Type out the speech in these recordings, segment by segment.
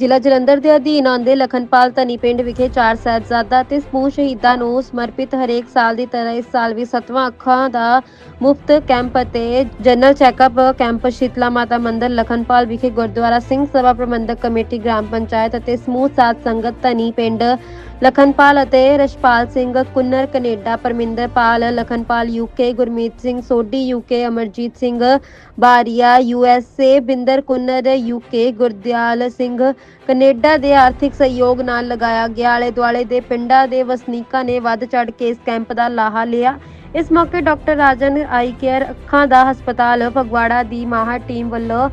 ਜ਼ਿਲ੍ਹਾ ਜਲੰਧਰ ਦੇ ਅਧੀਨ ਆਉਂਦੇ ਲਖਨਪਾਲ ਧਨੀ ਪਿੰਡ ਵਿਖੇ ਚਾਰ ਸਾਹਿਬਜ਼ਾਦਾ ਤੇ ਸਮੂਹ ਸ਼ਹੀਦਾਂ ਨੂੰ ਸਮਰਪਿਤ ਹਰੇਕ ਸਾਲ ਦੀ ਤਰ੍ਹਾਂ ਇਸ ਸਾਲ ਵੀ ਸੱਤਵਾਂ ਅੱਖਾਂ ਦਾ ਮੁਫਤ ਕੈਂਪ ਅਤੇ ਜਨਰਲ ਚੈੱਕਅਪ ਕੈਂਪ ਸ਼ੀਤਲਾ ਮਾਤਾ ਮੰਦਿਰ ਲਖਨਪਾਲ ਵਿਖੇ ਗੁਰਦੁਆਰਾ ਸਿੰਘ ਸਭਾ ਪ੍ਰਬੰਧਕ ਕਮੇਟੀ ਗ੍ਰਾਮ ਪੰਚਾਇਤ ਅਤੇ ਸਮੂਹ ਸਾਧ ਸੰਗਤ ਧਨੀ ਪਿੰਡ ਲਖਨਪਾਲ ਅਤੇ Rashpal Singh Kunnar Canada Parminder Lakhanpal UK Gurmeet Singh Sodhi UK Amarjeet Singh Baria USA Binder Kunnar UK Gurdial Singh Canada ਦੇ ਆਰਥਿਕ ਸਹਿਯੋਗ ਨਾਲ ਲਗਾਇਆ ਗਿਆ। ਆਲੇ ਦੁਆਲੇ ਦੇ ਪਿੰਡਾਂ ਦੇ ਵਸਨੀਕਾਂ ਨੇ ਵੱਧ ਚੜ ਕੇ ਇਸ ਕੈਂਪ ਦਾ ਲਾਹਾ ਲਿਆ। ਇਸ ਮੌਕੇ ਡਾਕਟਰ ਰਾਜਨ ਆਈ ਕੇਅਰ ਅੱਖਾਂ ਦਾ ਹਸਪਤਾਲ ਫਗਵਾੜਾ ਦੀ ਮਾਹਰ ਟੀਮ ਵੱਲੋਂ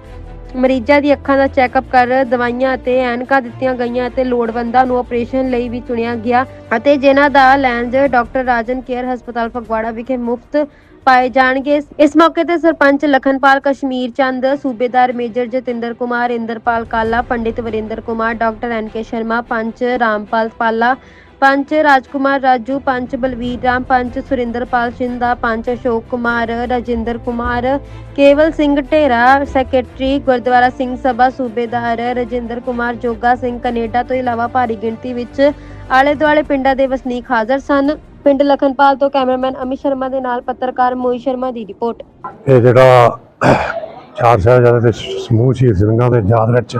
ਮਰੀਜ਼ਾਂ ਦੀ ਅੱਖਾਂ ਦਾ ਚੈੱਕਅਪ ਕਰ ਦਵਾਈਆਂ ਅਤੇ ਐਨਕਾਂ ਦਿੱਤੀਆਂ ਗਈਆਂ ਅਤੇ ਲੋੜਵੰਦਾਂ ਨੂੰ ਆਪਰੇਸ਼ਨ ਲਈ ਵੀ ਚੁਣਿਆ ਗਿਆ ਅਤੇ ਜਿਨ੍ਹਾਂ ਦਾ ਲੈਂਜ ਡਾਕਟਰ ਰਾਜਨ ਕੇਅਰ ਹਸਪਤਾਲ ਫਗਵਾੜਾ ਵਿਖੇ ਮੁਫਤ ਪਾਏ ਜਾਣਗੇ। ਇਸ ਮੌਕੇ ਤੇ ਸਰਪੰਚ ਲਖਨਪਾਲ ਕਸ਼ਮੀਰ ਚੰਦ, ਸੂਬੇਦਾਰ major Jatinder Kumar, Inderpal Kala, Pandit Varinder Kumar, doctor N K Sharma, ਪੰਚ ਰਾਮਪਾਲ ਪਾਲਾ, ਪੰਚ ਰਾਜਕੁਮਾਰ ਰਾਜੂ, ਪੰਚ ਬਲਵੀਰ ਰਾਮ, ਪੰਚ ਸੁਰਿੰਦਰਪਾਲ ਸ਼ਿੰਦਾ, ਪੰਚ ਅਸ਼ੋਕ ਕੁਮਾਰ, ਰਜਿੰਦਰ ਕੁਮਾਰ, ਕੇਵਲ ਸਿੰਘ ਢੇਰਾ, ਸੈਕਟਰੀ ਗੁਰਦੁਆਰਾ ਸਿੰਘ ਸਭਾ, ਸੂਬੇਦਾਰ ਰਜਿੰਦਰ ਕੁਮਾਰ, ਜੋਗਾ ਸਿੰਘ ਕੈਨੇਡਾ ਤੋਂ ਇਲਾਵਾ ਭਾਰੀ ਗਿਣਤੀ ਵਿੱਚ ਆਲੇ ਦੁਆਲੇ ਪਿੰਡਾਂ ਦੇ ਵਸਨੀਕ ਹਾਜ਼ਰ ਸਨ। ਪਿੰਡ ਲਖਨਪਾਲ ਤੋਂ ਕੈਮਰਾਮੈਨ ਅਮਿਤ ਸ਼ਰਮਾ ਦੇ ਨਾਲ ਪੱਤਰਕਾਰ ਮੋਹਿਤ ਸ਼ਰਮਾ ਦੀ ਰਿਪੋਰਟ। ਇਹ ਜਿਹੜਾ ਚਾਰ ਸਾਹਿਬਜ਼ਾਦੇ ਦੇ ਸਮੂਹ ਸ਼ਹੀਦ ਸਿੰਘਾਂ ਦੇ ਯਾਦ ਵਿੱਚ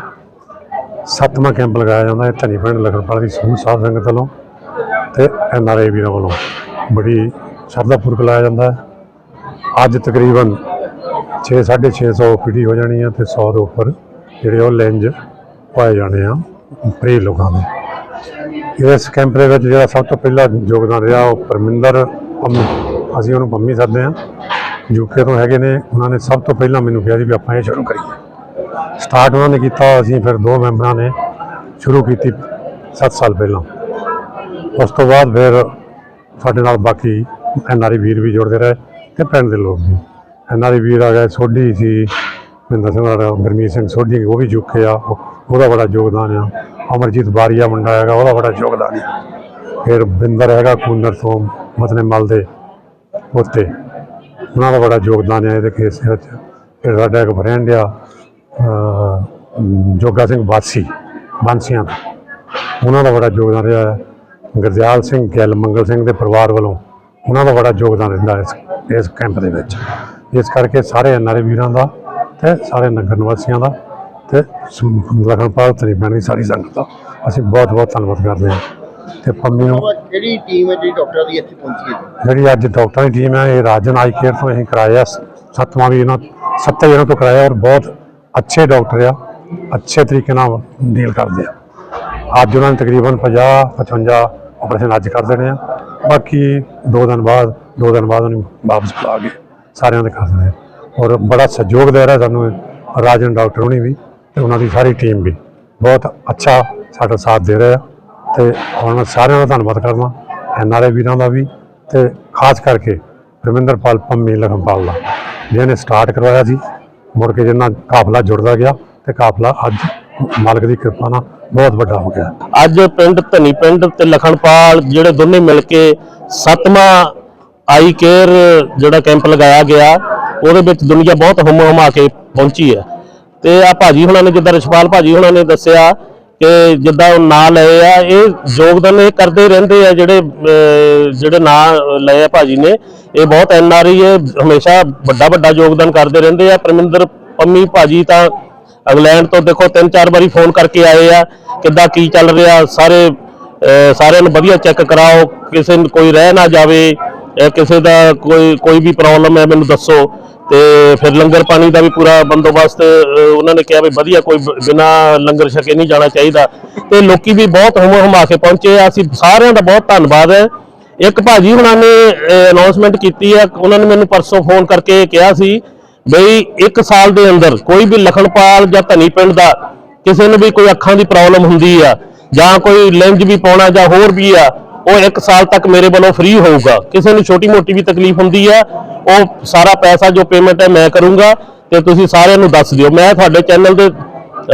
ਸੱਤਵਾਂ ਕੈਂਪ ਲਗਾਇਆ ਜਾਂਦਾ ਹੈ, ਧਨੀ ਪਿੰਡ ਲਖਨਪਾਲ ਦੀ ਸਮੂਹ ਸਾਧ ਸੰਗਤ ਵੱਲੋਂ ਤੇ ਐਨ ਆਰ ਆਈ ਵੀਰਾਂ ਵੱਲੋਂ। ਬੜੀ ਸ਼ਰਧਾਪੂਰਵਕ ਲਾਇਆ ਜਾਂਦਾ ਹੈ। ਅੱਜ ਤਕਰੀਬਨ 6 650 ਪੀਟੀ ਹੋ ਜਾਣੀ ਹੈ ਤੇ 100 ਦੇ ਉੱਪਰ ਜਿਹੜੇ ਉਹ ਲੈਂਜ ਪਾਏ ਜਾਣੇ ਆ ਪ੍ਰੇ ਲੋਕਾਂ ਦੇ। ਇਸ ਕੈਂਪ ਦੇ ਵਿੱਚ ਜਿਹੜਾ ਸਭ ਤੋਂ ਪਹਿਲਾਂ ਯੋਗਦਾਨ ਰਿਹਾ ਉਹ ਪਰਮਿੰਦਰ ਪੰਮੀ, ਅਸੀਂ ਉਹਨੂੰ ਪੰਮੀ ਸੱਦਦੇ ਹਾਂ। ਯੂਕੇ ਤੋਂ ਹੈਗੇ ਨੇ, ਉਹਨਾਂ ਨੇ ਸਭ ਤੋਂ ਪਹਿਲਾਂ ਮੈਨੂੰ ਕਿਹਾ ਸੀ ਵੀ ਆਪਾਂ ਇਹ ਸ਼ੁਰੂ ਕਰੀਏ। ਸਟਾਰਟ ਉਹਨਾਂ ਨੇ ਕੀਤਾ, ਅਸੀਂ ਫਿਰ ਦੋ ਮੈਂਬਰਾਂ ਨੇ ਸ਼ੁਰੂ ਕੀਤੀ 7 ਸਾਲ ਪਹਿਲਾਂ। ਉਸ ਤੋਂ ਬਾਅਦ ਫਿਰ ਸਾਡੇ ਨਾਲ ਬਾਕੀ ਐਨਆਰਈ ਵੀਰ ਵੀ ਜੁੜਦੇ ਰਹੇ ਤੇ ਪਿੰਡ ਦੇ ਲੋਕ ਵੀ। ਐਨਆਰਈ ਵੀਰ ਆ ਗਏ, ਸੋਢੀ ਸੀ ਮਹਿੰਦਰ ਸਿੰਘ ਦਾ ਗੁਰਮੀਤ ਸਿੰਘ ਸੋਢੀ, ਉਹ ਵੀ ਯੂਕੇ ਆ ਉਹਦਾ ਬੜਾ ਯੋਗਦਾਨ ਆ। ਅਮਰਜੀਤ ਬਾਰੀਆ ਮੁੰਡਾ ਹੈਗਾ, ਉਹਦਾ ਬੜਾ ਯੋਗਦਾਨ ਆ ਫਿਰ ਬਿੰਦਰ ਹੈਗਾ ਕੁੰਦਰ ਤੋਂ ਮਤਲਬ ਮਲ ਦੇ ਉੱਤੇ ਉਹਨਾਂ ਦਾ ਬੜਾ ਯੋਗਦਾਨ ਹੈ ਇਹਦੇ ਕੇਸ ਵਿੱਚ ਫਿਰ ਸਾਡਾ ਇੱਕ ਫਰੈਂਡ ਆ ਜੋਗਾ ਸਿੰਘ ਬਾਸੀ ਬਾਂਸੀਆਂ ਦਾ। ਉਹਨਾਂ ਦਾ ਬੜਾ ਯੋਗਦਾਨ ਰਿਹਾ ਹੈ। ਗੁਰਦਿਆਲ ਸਿੰਘ ਗਿੱਲ, ਮੰਗਲ ਸਿੰਘ ਦੇ ਪਰਿਵਾਰ ਵੱਲੋਂ ਉਹਨਾਂ ਦਾ ਬੜਾ ਯੋਗਦਾਨ ਰਹਿੰਦਾ ਇਸ ਇਸ ਕੈਂਪ ਦੇ ਵਿੱਚ। ਇਸ ਕਰਕੇ ਸਾਰੇ ਐਨਆਰਏ ਵੀਰਾਂ ਦਾ ਤੇ ਸਾਰੇ ਨਗਰ ਨਿਵਾਸੀਆਂ ਦਾ ਤੇ ਤਰੀ ਪਿੰਡ ਦੀ ਸਾਰੀ ਸੰਗਤ ਦਾ। ਅਸੀਂ ਬਹੁਤ ਬਹੁਤ ਧੰਨਵਾਦ ਕਰਦੇ ਹਾਂ। ਤੇ ਪੰਮੀ ਨੂੰ ਕਿਹੜੀ ਟੀਮ ਹੈ ਜਿਹੜੀ ਡਾਕਟਰਾਂ ਦੀ ਇੱਥੇ ਪਹੁੰਚੀ ਹੈ? ਜਿਹੜੀ ਅੱਜ ਡਾਕਟਰਾਂ ਦੀ ਟੀਮ ਹੈ ਇਹ ਰਾਜਨ ਆਈ ਕੇਅਰ ਤੋਂ ਅਸੀਂ ਕਰਾਇਆ ਸੱਤਵਾਂ ਵੀ ਇਹਨਾਂ ਸੱਤੇ ਇਹਨਾਂ ਤੋਂ ਕਰਾਇਆ ਔਰ ਬਹੁਤ ਅੱਛੇ ਡਾਕਟਰ ਆ। ਅੱਛੇ ਤਰੀਕੇ ਨਾਲ ਡੀਲ ਕਰਦੇ ਆ। ਅੱਜ ਉਹਨਾਂ ਨੇ ਤਕਰੀਬਨ 50 55 ਆਪਰੇਸ਼ਨ ਅੱਜ ਕਰ ਦੇਣੇ ਆ। ਬਾਕੀ ਦੋ ਦਿਨ ਬਾਅਦ ਦੋ ਦਿਨ ਬਾਅਦ ਉਹਨੂੰ ਵਾਪਸ ਬੁਲਾ ਕੇ ਸਾਰਿਆਂ ਦੇ ਕਰ ਦੇਣੇ। ਔਰ ਬੜਾ ਸਹਿਯੋਗ ਦੇ ਰਿਹਾ ਸਾਨੂੰ ਰਾਜਨ ਡਾਕਟਰ ਹੁਣੀ ਵੀ। ਤੇ ਉਹਨਾਂ ਦੀ ਸਾਰੀ ਟੀਮ ਵੀ। ਬਹੁਤ ਅੱਛਾ ਸਾਡਾ ਸਾਥ ਦੇ ਰਿਹਾ ਤੇ ਹੁਣ ਮੈਂ ਸਾਰਿਆਂ ਦਾ ਧੰਨਵਾਦ ਕਰਦਾ ਐਨਆਰਏ ਵੀਰਾਂ ਦਾ ਵੀ ਤੇ ਖਾਸ ਕਰਕੇ ਰਵਿੰਦਰਪਾਲ ਪੰਮੀ ਲਖਨਪਾਲ ਦਾ, ਜਿਹਨੇ ਸਟਾਰਟ ਕਰਵਾਇਆ ਸੀ। ਮੁੜ ਕੇ ਜਿੰਨਾ ਕਾਫਲਾ ਜੁੜਦਾ ਗਿਆ ਤੇ ਕਾਫਲਾ ਅੱਜ ਮਾਲਕ ਦੀ ਕਿਰਪਾ ਨਾਲ ਬਹੁਤ ਵੱਡਾ ਹੋ ਗਿਆ। ਅੱਜ ਪਿੰਡ ਧਨੀ ਪਿੰਡ ਤੇ ਲਖਣਪਾਲ ਜਿਹੜੇ ਦੋਨੇ ਮਿਲ ਕੇ ਸੱਤਵਾਂ ਆਈ ਕੇਅਰ ਜਿਹੜਾ ਕੈਂਪ ਲਗਾਇਆ ਗਿਆ, ਉਹਦੇ ਵਿੱਚ ਦੁਨੀਆ ਬਹੁਤ ਹੁਮ ਹੁਮਾ ਕੇ ਪਹੁੰਚੀ ਹੈ। ਤੇ ਆ ਭਾਜੀ ਹੁਣਾਂ ਨੇ ਜਿੱਦਾਂ ਰਛਪਾਲ ਭਾਜੀ ਹੁਣਾਂ ਨੇ ਦੱਸਿਆ ਕਿ ਜਿੱਦਾਂ ਉਹ ਨਾਂ ਲਏ ਆ, ਇਹ ਯੋਗਦਾਨ ਇਹ ਕਰਦੇ ਰਹਿੰਦੇ ਆ ਜਿਹੜੇ ਜਿਹੜੇ ਨਾਂ ਲਏ ਆ ਭਾਜੀ ਨੇ। ਇਹ ਬਹੁਤ ਐਨ ਆਰ ਆਈ ਹਮੇਸ਼ਾ ਵੱਡਾ ਵੱਡਾ ਯੋਗਦਾਨ ਕਰਦੇ ਰਹਿੰਦੇ ਆ। ਪਰਮਿੰਦਰ ਪੰਮੀ ਭਾਜੀ ਤਾਂ ਇੰਗਲੈਂਡ ਤੋਂ ਦੇਖੋ ਤਿੰਨ ਚਾਰ ਵਾਰੀ ਫੋਨ ਕਰਕੇ ਆਏ ਆ, ਕਿੱਦਾਂ ਕੀ ਚੱਲ ਰਿਹਾ, ਸਾਰੇ ਸਾਰਿਆਂ ਨੂੰ ਵਧੀਆ ਚੈੱਕ ਕਰਾਓ, ਕਿਸੇ ਨੂੰ ਕੋਈ ਰਹਿ ਨਾ ਜਾਵੇ ਕਿਸੇ ਦਾ ਕੋਈ ਕੋਈ ਵੀ ਪ੍ਰੋਬਲਮ ਹੈ, ਮੈਨੂੰ ਦੱਸੋ। ਤੇ ਫਿਰ ਲੰਗਰ ਪਾਣੀ ਦਾ ਵੀ ਪੂਰਾ ਬੰਦੋਬਸਤ ਉਹਨਾਂ ਨੇ ਕਿਹਾ ਵੀ ਵਧੀਆ ਕੋਈ ਬ- ਬਿਨਾਂ ਲੰਗਰ ਛਕੇ ਨਹੀਂ ਜਾਣਾ ਚਾਹੀਦਾ। ਤੇ ਲੋਕੀ ਵੀ ਬਹੁਤ ਹੁਮ ਹੁਮਾ ਕੇ ਪਹੁੰਚੇ ਆ। ਅਸੀਂ ਸਾਰਿਆਂ ਦਾ ਬਹੁਤ ਧੰਨਵਾਦ ਹੈ। ਇੱਕ ਭਾਜੀ ਹੁਣਾਂ ਨੇ ਅਨਾਉਂਸਮੈਂਟ ਕੀਤੀ ਹੈ। ਉਹਨਾਂ ਨੇ ਮੈਨੂੰ ਪਰਸੋਂ ਫੋਨ ਕਰਕੇ ਕਿਹਾ ਸੀ ਬਈ ਇੱਕ ਸਾਲ ਦੇ ਅੰਦਰ ਕੋਈ ਵੀ ਲਖਣਪਾਲ ਜਾਂ ਧਨੀ ਪਿੰਡ ਦਾ ਕਿਸੇ ਨੂੰ ਵੀ ਕੋਈ ਅੱਖਾਂ ਦੀ ਪ੍ਰੋਬਲਮ ਹੁੰਦੀ ਆ ਜਾਂ ਕੋਈ ਲੈਂਜ ਵੀ ਪਾਉਣਾ ਜਾਂ ਹੋਰ ਵੀ ਆ ਉਹ ਇੱਕ ਸਾਲ ਤੱਕ ਮੇਰੇ ਵੱਲੋਂ ਫ੍ਰੀ ਹੋਊਗਾ। ਕਿਸੇ ਨੂੰ ਛੋਟੀ ਮੋਟੀ ਵੀ ਤਕਲੀਫ ਹੁੰਦੀ ਹੈ, ਉਹ ਸਾਰਾ ਪੈਸਾ ਜੋ ਪੇਮੈਂਟ ਹੈ ਮੈਂ ਕਰੂੰਗਾ ਤੇ ਤੁਸੀਂ ਸਾਰਿਆਂ ਨੂੰ ਦੱਸ ਦਿਓ। ਮੈਂ ਤੁਹਾਡੇ ਚੈਨਲ ਦੇ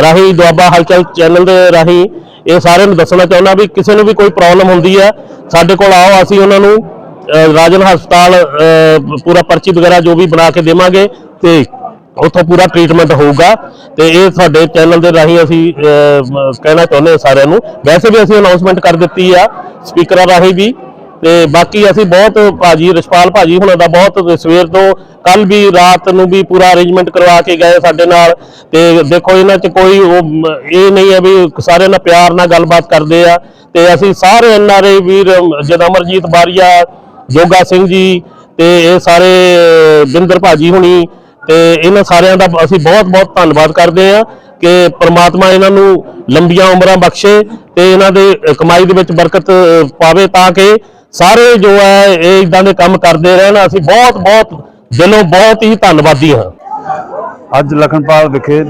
ਰਾਹੀਂ, ਦੁਆਬਾ ਹਲਚਲ ਚੈਨਲ ਦੇ ਰਾਹੀਂ ਇਹ ਸਾਰਿਆਂ ਨੂੰ ਦੱਸਣਾ ਚਾਹੁੰਦਾ ਵੀ ਕਿਸੇ ਨੂੰ ਵੀ ਕੋਈ ਪ੍ਰੋਬਲਮ ਹੁੰਦੀ ਹੈ, ਸਾਡੇ ਕੋਲ ਆਓ, ਅਸੀਂ ਉਹਨਾਂ ਨੂੰ ਰਾਜਨ ਹਸਪਤਾਲ ਪੂਰਾ ਪਰਚੀ ਵਗੈਰਾ ਜੋ ਵੀ ਬਣਾ ਕੇ ਦੇਵਾਂਗੇ ਤੇ ਉੱਥੋਂ ਪੂਰਾ ਟ੍ਰੀਟਮੈਂਟ ਹੋਊਗਾ ਤੇ ਇਹ ਸਾਡੇ ਚੈਨਲ ਦੇ ਰਾਹੀਂ ਅਸੀਂ ਕਹਿਣਾ ਚਾਹੁੰਦੇ ਹਾਂ ਸਾਰਿਆਂ ਨੂੰ। ਵੈਸੇ ਵੀ ਅਸੀਂ ਅਨਾਉਂਸਮੈਂਟ ਕਰ ਦਿੱਤੀ ਆ ਸਪੀਕਰਾਂ ਰਾਹੀਂ ਵੀ। ਤੇ ਬਾਕੀ ਅਸੀਂ ਬਹੁਤ ਭਾਜੀ, ਰਿਸ਼ਪਾਲ ਭਾਜੀ ਹੁਣਾਂ ਦਾ ਬਹੁਤ ਸਵੇਰ ਤੋਂ ਕੱਲ ਵੀ, ਰਾਤ ਨੂੰ ਵੀ ਪੂਰਾ ਅਰੇਂਜਮੈਂਟ ਕਰਵਾ ਕੇ ਗਏ ਸਾਡੇ ਨਾਲ। ਤੇ ਦੇਖੋ ਇਹਨਾਂ 'ਚ ਕੋਈ ਉਹ ਇਹ ਨਹੀਂ ਹੈ ਵੀ ਸਾਰਿਆਂ ਨਾਲ ਪਿਆਰ ਨਾਲ ਗੱਲਬਾਤ ਕਰਦੇ ਆ। ਤੇ ਅਸੀਂ ਸਾਰੇ ਐਨਆਰਏ ਵੀਰ, ਜਦ ਅਮਰਜੀਤ ਬਾਰੀਆ, ਜੋਗਾ ਸਿੰਘ ਜੀ ਤੇ ਇਹ ਸਾਰੇ ਬਿੰਦਰ ਭਾਜੀ ਹੁਣੀ ਤੇ ਇਹਨਾਂ ਸਾਰਿਆਂ ਦਾ ਅਸੀਂ ਬਹੁਤ ਬਹੁਤ ਧੰਨਵਾਦ ਕਰਦੇ ਹਾਂ ਕਿ ਪ੍ਰਮਾਤਮਾ ਇਹਨਾਂ ਨੂੰ ਲੰਬੀਆਂ ਉਮਰਾਂ ਬਖਸ਼ੇ ਤੇ ਇਹਨਾਂ ਦੇ ਕਮਾਈ ਦੇ ਵਿੱਚ ਬਰਕਤ ਪਾਵੇ ਤਾਂ ਕਿ ਸਾਰੇ ਜੋ ਹੈ ਇਹ ਇਦਾਂ ਦੇ ਕੰਮ ਕਰਦੇ ਰਹਿਣ। ਅਸੀਂ ਬਹੁਤ ਬਹੁਤ ਦਿਲੋਂ ਬਹੁਤ ਹੀ ਧੰਨਵਾਦੀ ਹਾਂ। ਅੱਜ ਲਖਨਪਾਲ ਵਿਖੇ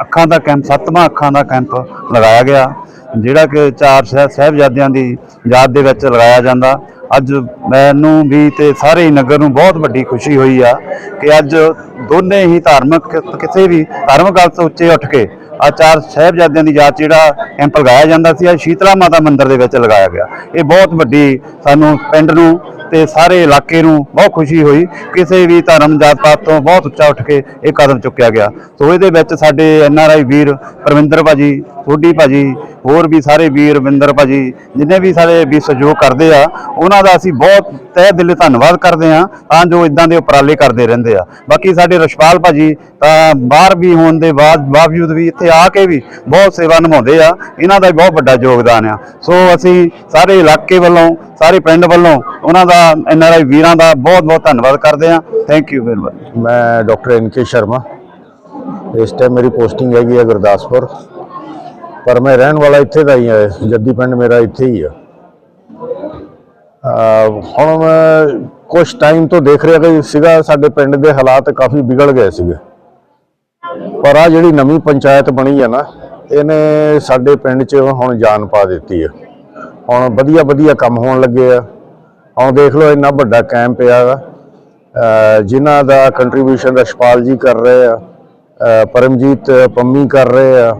ਅੱਖਾਂ ਦਾ ਕੈਂਪ, ਸੱਤਵਾਂ ਅੱਖਾਂ ਦਾ ਕੈਂਪ ਲਗਾਇਆ ਗਿਆ, ਜਿਹੜਾ ਕਿ ਚਾਰ ਸਾਹਿਬ ਸਾਹਿਬਜ਼ਾਦਿਆਂ ਦੀ ਯਾਦ ਦੇ ਵਿੱਚ ਲਗਾਇਆ ਜਾਂਦਾ। ਅੱਜ ਮੈਨੂੰ ਵੀ ਤੇ ਸਾਰੇ ਹੀ ਨਗਰ ਨੂੰ ਬਹੁਤ ਵੱਡੀ ਖੁਸ਼ੀ ਹੋਈ ਆ ਕਿ ਅੱਜ ਦੋਨੇ ਹੀ ਧਾਰਮਿਕ ਕਿਸੇ ਵੀ ਧਾਰਮਿਕ ਗੱਲ ਤੋਂ ਉੱਚੇ ਉੱਠ ਕੇ ਆ ਚਾਰ ਸਾਹਿਬਜ਼ਾਦਿਆਂ ਦੀ ਯਾਦ ਜਿਹੜਾ ਕੈਂਪ ਲਗਾਇਆ ਜਾਂਦਾ ਸੀ ਅੱਜ ਸ਼ੀਤਲਾ ਮਾਤਾ ਮੰਦਿਰ ਦੇ ਵਿੱਚ ਲਗਾਇਆ ਗਿਆ। ਇਹ ਬਹੁਤ ਵੱਡੀ ਸਾਨੂੰ ਪਿੰਡ ਨੂੰ ਤੇ ਸਾਰੇ ਇਲਾਕੇ ਨੂੰ ਬਹੁਤ ਖੁਸ਼ੀ ਹੋਈ। ਕਿਸੇ ਵੀ ਧਰਮ ਜਾਤ ਪਾਤ ਤੋਂ ਬਹੁਤ ਉੱਚਾ ਉੱਠ ਕੇ ਇਹ ਕਦਮ ਚੁੱਕਿਆ ਗਿਆ। ਸੋ ਇਹਦੇ ਵਿੱਚ ਸਾਡੇ ਐਨ ਆਰ ਆਈ ਵੀਰ ਪਰਵਿੰਦਰ ਭਾਜੀ ਸੋਢੀ ਭਾਜੀ, ਹੋਰ ਵੀ ਸਾਰੇ ਵੀਰ ਵਿੰਦਰ ਭਾਜੀ, ਜਿੰਨੇ ਵੀ ਸਾਰੇ ਵੀ ਸਹਿਯੋਗ ਕਰਦੇ ਆ, ਉਹਨਾਂ ਦਾ ਅਸੀਂ ਬਹੁਤ ਤਹਿ ਦਿਲੋਂ ਧੰਨਵਾਦ ਕਰਦੇ ਆ ਤਾਂ ਜੋ ਇਦਾਂ ਦੇ ਉਪਰਾਲੇ ਕਰਦੇ ਰਹਿੰਦੇ ਆ। ਬਾਕੀ ਸਾਡੇ ਰਸ਼ਪਾਲ ਭਾਜੀ, ਤਾਂ ਬਾਹਰ ਵੀ ਹੋਣ ਦੇ ਬਾਅਦ, ਬਾਵਜੂਦ ਵੀ ਇੱਥੇ ਆ ਕੇ ਵੀ ਬਹੁਤ ਸੇਵਾ ਨਿਭਾਉਂਦੇ ਆ, ਇਹਨਾਂ ਦਾ ਵੀ ਬਹੁਤ ਵੱਡਾ ਯੋਗਦਾਨ ਆ। ਸੋ ਅਸੀਂ ਸਾਰੇ ਇਲਾਕੇ ਵੱਲੋਂ, ਸਾਰੇ ਪਿੰਡ ਵੱਲੋਂ ਉਹਨਾਂ ਦਾ ਐਨ ਆਰ ਵੀਰਾਂ ਦਾ ਬਹੁਤ ਬਹੁਤ ਧੰਨਵਾਦ ਕਰਦੇ ਆ ਥੈਂਕ ਯੂ ਵੈਰੀ ਮਚ ਮੈਂ ਡਾਕਟਰ ਐਨ ਕੇ ਸ਼ਰਮਾ। ਇਸ ਟਾਈਮ ਮੇਰੀ ਪੋਸਟਿੰਗ ਹੈਗੀ ਹੈ ਗੁਰਦਾਸਪੁਰ। ਪਰ ਮੈਂ ਰਹਿਣ ਵਾਲਾ ਇੱਥੇ ਦਾ ਹੀ ਹਾਂ ਜੱਦੀ ਪਿੰਡ ਮੇਰਾ ਇੱਥੇ ਹੀ ਆ। ਹੁਣ ਮੈਂ ਕੁਝ ਟਾਈਮ ਤੋਂ ਦੇਖ ਰਿਹਾ ਕਿ ਸੀਗਾ, ਸਾਡੇ ਪਿੰਡ ਦੇ ਹਾਲਾਤ ਕਾਫੀ ਵਿਗੜ ਗਏ ਸੀਗੇ। ਪਰ ਆ ਜਿਹੜੀ ਨਵੀਂ ਪੰਚਾਇਤ ਬਣੀ ਹੈ ਨਾ, ਇਹਨੇ ਸਾਡੇ ਪਿੰਡ 'ਚ ਹੁਣ ਜਾਨ ਪਾ ਦਿੱਤੀ ਹੈ ਹੁਣ ਵਧੀਆ ਵਧੀਆ ਕੰਮ ਹੋਣ ਲੱਗੇ ਆ। ਹੁਣ ਦੇਖ ਲਓ, ਇੰਨਾ ਵੱਡਾ ਕੈਂਪ ਆ ਗਾ। ਜਿਨ੍ਹਾਂ ਦਾ ਕੰਟਰੀਬਿਊਸ਼ਨ ਰਸ਼ਪਾਲ ਜੀ ਕਰ ਰਹੇ ਆ, ਪਰਮਜੀਤ ਪੰਮੀ ਕਰ ਰਹੇ ਆ।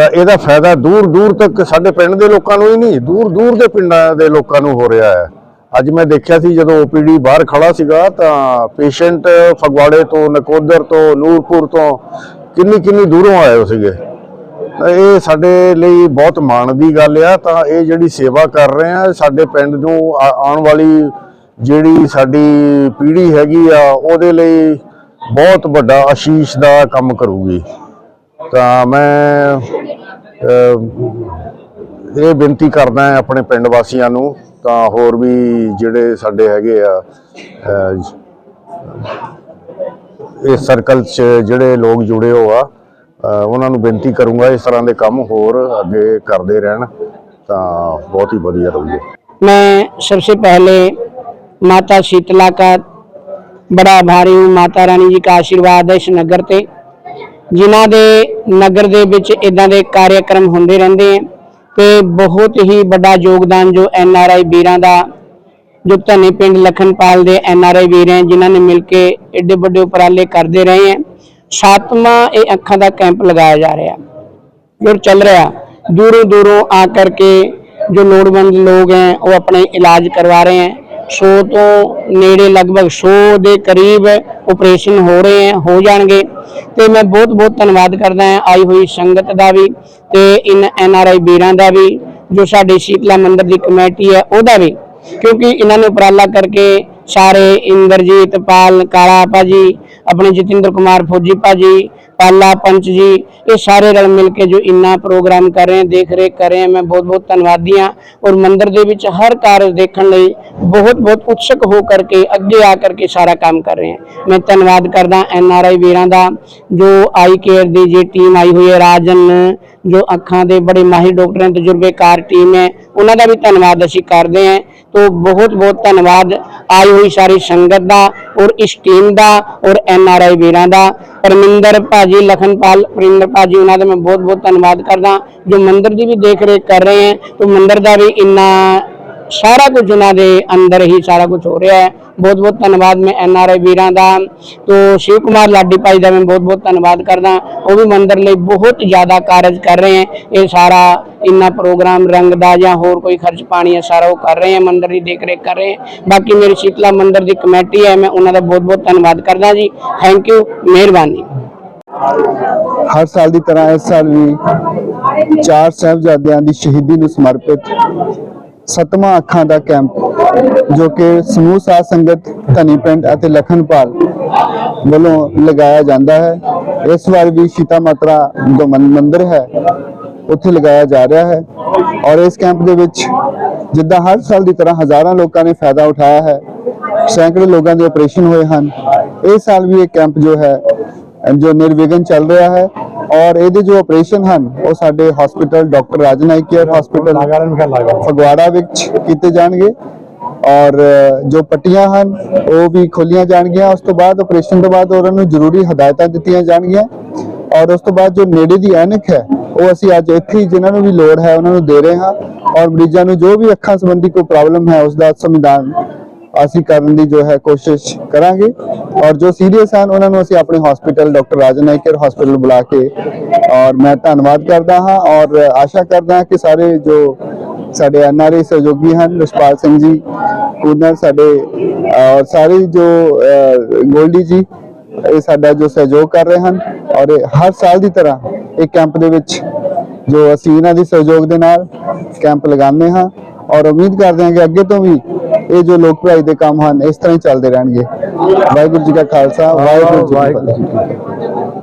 ਤਾਂ ਇਹਦਾ ਫਾਇਦਾ ਦੂਰ ਦੂਰ ਤੱਕ ਸਾਡੇ ਪਿੰਡ ਦੇ ਲੋਕਾਂ ਨੂੰ ਹੀ ਨਹੀਂ, ਦੂਰ ਦੂਰ ਦੇ ਪਿੰਡਾਂ ਦੇ ਲੋਕਾਂ ਨੂੰ ਹੋ ਰਿਹਾ ਹੈ। ਅੱਜ ਮੈਂ ਦੇਖਿਆ ਸੀ ਜਦੋਂ ਓਪੀਡੀ ਬਾਹਰ ਖੜਾ ਸੀਗਾ ਤਾਂ ਪੇਸ਼ੈਂਟ ਫਗਵਾੜੇ ਤੋਂ, ਨਕੋਦਰ ਤੋਂ, ਨੂਰਪੁਰ ਤੋਂ ਕਿੰਨੀ ਕਿੰਨੀ ਦੂਰੋਂ ਆਏ ਹੋ ਸੀਗੇ। ਤਾਂ ਇਹ ਸਾਡੇ ਲਈ ਬਹੁਤ ਮਾਣ ਦੀ ਗੱਲ ਆ, ਤਾਂ ਇਹ ਜਿਹੜੀ ਸੇਵਾ ਕਰ ਰਹੇ ਆ, ਸਾਡੇ ਪਿੰਡ ਨੂੰ ਆ- ਆਉਣ ਵਾਲੀ ਜਿਹੜੀ ਸਾਡੀ ਪੀੜ੍ਹੀ ਹੈਗੀ ਆ, ਉਹਦੇ ਲਈ ਬਹੁਤ ਵੱਡਾ ਅਸ਼ੀਸ਼ ਦਾ ਕੰਮ ਕਰੂਗੀ। ਤਾਂ ਮੈਂ ਅਹ, ਇਹ ਬੇਨਤੀ ਕਰਦਾ ਹਾਂ ਆਪਣੇ ਪਿੰਡ ਵਾਸੀਆਂ ਨੂੰ ਤਾਂ ਹੋਰ ਵੀ ਜਿਹੜੇ ਸਾਡੇ ਹੈਗੇ ਆ ਅਹ, ਇਸ ਸਰਕਲ 'ਚ ਜਿਹੜੇ ਲੋਕ ਜੁੜੇ ਹੋ ਆ ਅਹ, ਉਹਨਾਂ ਨੂੰ ਬੇਨਤੀ ਕਰੂੰਗਾ ਇਸ ਤਰ੍ਹਾਂ ਦੇ ਕੰਮ ਹੋਰ ਅੱਗੇ ਕਰਦੇ ਰਹਿਣ ਤਾਂ ਬਹੁਤ ही बढ़िया ਰਹੂਗੇ मैं सबसे पहले माता शीतला का बड़ा आभारी हूँ माता रानी जी का आशीर्वाद है इस नगर ਤੇ ਜਿਨ੍ਹਾਂ ਦੇ ਨਗਰ ਦੇ ਵਿੱਚ ਇਦਾਂ ਦੇ ਕਾਰਿਆਕ੍ਰਮ ਹੁੰਦੇ ਰਹਿੰਦੇ ਆ ਤੇ ਬਹੁਤ ਹੀ ਵੱਡਾ ਯੋਗਦਾਨ ਜੋ ਐਨ ਆਰ ਆਈ ਵੀਰਾਂ ਦਾ ਜੋ ਧੰਨੇ ਪਿੰਡ ਲਖਨਪਾਲ ਦੇ ਐਨ ਆਰ ਆਈ ਵੀਰ ਹੈ, ਜਿਨ੍ਹਾਂ ਨੇ ਮਿਲ ਕੇ ਏਡੇ ਵੱਡੇ ਉਪਰਾਲੇ ਕਰਦੇ ਰਹੇ ਆ ਸਾਤਵਾਂ ਇਹ ਅੱਖਾਂ ਦਾ ਕੈਂਪ ਲਗਾਇਆ ਜਾ ਰਿਹਾ। ਜੋ ਚੱਲ ਰਿਹਾ, ਦੂਰੋਂ ਦੂਰੋਂ ਆ ਕਰਕੇ ਜੋ ਲੋੜਵੰਦ ਲੋਕ ਹੈ, ਉਹ ਆਪਣੇ ਇਲਾਜ ਕਰਵਾ ਰਹੇ ਹੈ। 100 ਤੋਂ ਨੇੜੇ ਲਗਭਗ 100 ਦੇ ਕਰੀਬ ਆਪਰੇਸ਼ਨ ਹੋ ਰਹੇ ਹੈ, ਹੋ ਜਾਣਗੇ। ਤੇ ਮੈਂ ਬਹੁਤ ਬਹੁਤ ਧੰਨਵਾਦ ਕਰਦਾ ਹਾਂ ਆਈ ਹੋਈ ਸੰਗਤ ਦਾ ਵੀ ਤੇ ਇਨ ਐਨ ਆਰ ਆਈ ਵੀਰਾਂ ਦਾ ਵੀ, ਜੋ ਸਾਡੇ ਸ਼ੀਤਲਾ ਮੰਦਰ ਦੀ ਕਮੇਟੀ ਹੈ ਉਹਦਾ ਵੀ। ਕਿਉਂਕਿ ਇਹਨਾਂ ਨੇ ਉਪਰਾਲਾ ਕਰਕੇ ਸਾਰੇ ਇੰਦਰਜੀਤ ਪਾਲ, ਕਾਲਾ ਭਾਜੀ, ਆਪਣੇ ਜਤਿੰਦਰ ਕੁਮਾਰ ਫੌਜੀ ਭਾਜੀ ਪਾਲਾ ਪੰਚ ਜੀ ਇਹ ਸਾਰੇ ਰਲ ਮਿਲ ਕੇ ਜੋ ਇੰਨਾ ਪ੍ਰੋਗਰਾਮ ਕਰ ਰਹੇ ਹੈ ਦੇਖ ਰੇਖ ਕਰ ਰਹੇ ਹੈ ਮੈਂ ਬਹੁਤ ਬਹੁਤ ਧੰਨਵਾਦੀ ਹਾਂ ਔਰ ਮੰਦਿਰ ਦੇ ਵਿੱਚ ਹਰ ਕਾਰਜ ਦੇਖਣ ਲਈ ਬਹੁਤ ਬਹੁਤ ਉਤਸੁਕ ਹੋ ਕਰਕੇ ਅੱਗੇ ਆ ਕਰਕੇ ਸਾਰਾ ਕੰਮ ਕਰ ਰਹੇ ਹੈ ਮੈਂ ਧੰਨਵਾਦ ਕਰਦਾ ਐਨ ਆਰ ਆਈ ਵੀਰਾਂ ਦਾ ਜੋ ਆਈ ਕੇਅਰ ਦੀ ਜੀ ਟੀਮ ਆਈ ਹੋਈ ਹੈ ਰਾਜਨ ਜੋ ਅੱਖਾਂ ਦੇ ਬੜੇ ਮਾਹਿਰ ਡਾਕਟਰ ਹਨ ਤਜਰਬੇਕਾਰ ਟੀਮ ਹੈ ਉਹਨਾਂ ਦਾ ਵੀ ਧੰਨਵਾਦ ਅਸੀਂ ਕਰਦੇ ਹਾਂ तो बहुत बहुत ਧੰਨਵਾਦ ਆਈ ਹੋਈ ਸਾਰੀ ਸੰਗਤ ਦਾ ਔਰ ਇਸ ਟੀਮ ਦਾ ਔਰ ਐਨ ਆਰ ਆਈ ਵੀਰਾਂ ਦਾ ਪਰਮਿੰਦਰ ਭਾਜੀ, ਲਖਨਪਾਲ, ਪਰਿੰਦਰ ਭਾਜੀ, ਉਹਨਾਂ ਦਾ ਮੈਂ ਬਹੁਤ ਬਹੁਤ ਧੰਨਵਾਦ ਕਰਦਾ। ਜੋ ਮੰਦਿਰ ਦੀ ਵੀ ਦੇਖ ਰੇਖ ਕਰ ਰਹੇ ਹੈ ਤੇ ਮੰਦਿਰ ਦਾ ਵੀ ਇੰਨਾ ਸਾਰਾ ਕੁਝ ਉਹਨਾਂ ਦੇ ਅੰਦਰ ਹੀ ਸਾਰਾ ਕੁਝ ਹੋ ਰਿਹਾ ਹੈ। ਬਹੁਤ ਬਹੁਤ ਧੰਨਵਾਦ ਮੈਂ ਐਨ ਆਰ ਆਈ ਵੀਰਾਂ ਦਾ। ਤੋਂ ਸ਼ਿਵ ਕੁਮਾਰ ਲਾਡੀ ਭਾਈ ਦਾ ਮੈਂ ਬਹੁਤ ਬਹੁਤ ਧੰਨਵਾਦ ਕਰਦਾ। ਉਹ ਵੀ ਮੰਦਰ ਲਈ ਬਹੁਤ ਜ਼ਿਆਦਾ ਕਾਰਜ ਕਰ ਰਹੇ ਹੈ। ਇਹ ਸਾਰਾ ਇੰਨਾ ਪ੍ਰੋਗਰਾਮ ਰੰਗ ਦਾ ਜਾਂ ਹੋਰ ਕੋਈ ਖਰਚ ਪਾਣੀ ਹੈ, ਸਾਰਾ ਉਹ ਕਰ ਰਹੇ ਹੈ, ਮੰਦਿਰ ਦੀ ਦੇਖ ਰੇਖ ਕਰ ਰਹੇ ਹੈ। ਬਾਕੀ ਮੇਰੀ ਸ਼ੀਤਲਾ ਮੰਦਰ ਦੀ ਕਮੇਟੀ ਹੈ, ਮੈਂ ਉਹਨਾਂ ਦਾ ਬਹੁਤ ਬਹੁਤ ਧੰਨਵਾਦ ਕਰਦਾ ਜੀ। ਥੈਂਕ ਯੂ ਮਿਹਰਬਾਨੀ। ਹਰ ਸਾਲ ਦੀ ਤਰ੍ਹਾਂ ਇਸ ਸਾਲ ਵੀ ਚਾਰ ਸਾਹਿਬਜ਼ਾਦਿਆਂ ਦੀ ਸ਼ਹੀਦੀ ਨੂੰ ਸਮਰਪਿਤ ਸਤਵਾਂ ਅੱਖਾਂ ਦਾ ਕੈਂਪ, ਜੋ ਕਿ ਸਮੂਹ ਸਾਧ ਸੰਗਤ, ਧਨੀ ਪਿੰਡ ਅਤੇ ਲਖਨਪਾਲ ਵੱਲੋਂ ਲਗਾਇਆ ਜਾਂਦਾ ਹੈ। ਇਸ ਵਾਰ ਵੀ ਸੀਤਾ ਮਾਤਰਾ ਜੋ ਮੰ- ਮੰਦਿਰ ਹੈ। ਉੱਥੇ ਲਗਾਇਆ ਜਾ ਰਿਹਾ ਹੈ ਔਰ ਇਸ ਕੈਂਪ ਦੇ ਵਿੱਚ ਜਿੱਦਾਂ ਹਰ ਸਾਲ ਦੀ ਤਰ੍ਹਾਂ ਹਜ਼ਾਰਾਂ ਲੋਕਾਂ ਨੇ ਫਾਇਦਾ ਉਠਾਇਆ ਹੈ। ਸੈਂਕੜੇ ਲੋਕਾਂ ਦੇ ਆਪਰੇਸ਼ਨ ਹੋਏ ਹਨ। ਇਸ ਸਾਲ ਵੀ ਇਹ ਕੈਂਪ ਜੋ ਹੈ, ਜੋ ਨਿਰਵਿਘਨ ਚੱਲ ਰਿਹਾ ਹੈ। ਔਰ ਇਹਦੇ ਜੋ ਆਪਰੇਸ਼ਨ ਹਨ ਉਹ ਸਾਡੇ ਹਸਪੀਟਲ ਡਾਕਟਰ ਰਾਜਨਾਈ ਕੇਅਰ ਹਸਪੀਟਲ ਫਗਵਾੜਾ ਵਿੱਚ ਕੀਤੇ ਜਾਣਗੇ। ਔਰ ਜੋ ਪੱਟੀਆਂ ਹਨ ਉਹ ਵੀ ਖੋਲੀਆਂ ਜਾਣਗੀਆਂ। ਉਸ ਤੋਂ ਬਾਅਦ ਆਪਰੇਸ਼ਨ ਤੋਂ ਬਾਅਦ ਉਹਨਾਂ ਨੂੰ ਜ਼ਰੂਰੀ ਹਦਾਇਤਾਂ ਦਿੱਤੀਆਂ ਜਾਣਗੀਆਂ। ਔਰ ਉਸ ਤੋਂ ਬਾਅਦ ਜੋ ਨੇੜੇ ਦੀ ਐਨਕ ਹੈ ਉਹ ਅਸੀਂ ਅੱਜ ਇੱਥੇ ਹੀ ਜਿਨ੍ਹਾਂ ਨੂੰ ਵੀ ਲੋੜ ਹੈ ਉਹਨਾਂ ਨੂੰ ਦੇ ਰਹੇ ਹਾਂ। ਔਰ ਮਰੀਜ਼ਾਂ ਨੂੰ ਜੋ ਵੀ ਅੱਖਾਂ ਸੰਬੰਧੀ ਕੋਈ ਪ੍ਰੋਬਲਮ ਹੈ ਉਸ ਦਾ ਸੰਵਿਧਾਨ ਅਸੀਂ ਕਰਨ ਦੀ ਜੋ ਹੈ ਕੋਸ਼ਿਸ਼ ਕਰਾਂਗੇ। ਔਰ ਜੋ ਸੀਰੀਅਸ ਹਨ, ਉਹਨਾਂ ਨੂੰ ਅਸੀਂ ਆਪਣੇ ਹਸਪੀਟਲ ਡਾਕਟਰ ਰਾਜਨਾਇਕਰ ਹਸਪੀਟਲ ਬੁਲਾ ਕੇ, ਔਰ ਮੈਂ ਧੰਨਵਾਦ ਕਰਦਾ ਹਾਂ। ਔਰ ਆਸ਼ਾ ਕਰਦਾ ਹਾਂ ਕਿ ਸਾਰੇ ਜੋ ਸਾਡੇ ਐਨਆਰਆਈ ਸਹਿਯੋਗੀ ਹਨ ਰਸ਼ਪਾਲ ਸਿੰਘ ਜੀ ਕੂਨਰ ਸਾਡੇ, ਔਰ ਸਾਰੇ ਜੋ ਗੋਲਡੀ ਜੀ, ਇਹ ਸਾਡਾ ਜੋ ਸਹਿਯੋਗ ਕਰ ਰਹੇ ਹਨ। ਔਰ ਹਰ ਸਾਲ ਦੀ ਤਰ੍ਹਾਂ ਇਹ ਕੈਂਪ ਦੇ ਵਿੱਚ ਜੋ ਅਸੀਂ ਇਹਨਾਂ ਦੀ ਸਹਿਯੋਗ ਦੇ ਨਾਲ ਕੈਂਪ ਲਗਾਉਂਦੇ ਹਾਂ। ਔਰ ਉਮੀਦ ਕਰਦੇ ਹਾਂ ਕਿ ਅੱਗੇ ਤੋਂ ਵੀ ਇਹ ਜੋ ਲੋਕ ਭਲਾਈ ਦੇ ਕੰਮ ਹਨ ਇਸ ਤਰ੍ਹਾਂ ਹੀ ਚੱਲਦੇ ਰਹਿਣਗੇ। ਵਾਹਿਗੁਰੂ ਜੀ ਕਾ ਖਾਲਸਾ ਵਾਹਿਗੁਰੂ ਜੀ ਕੀ ਫਤਿਹ।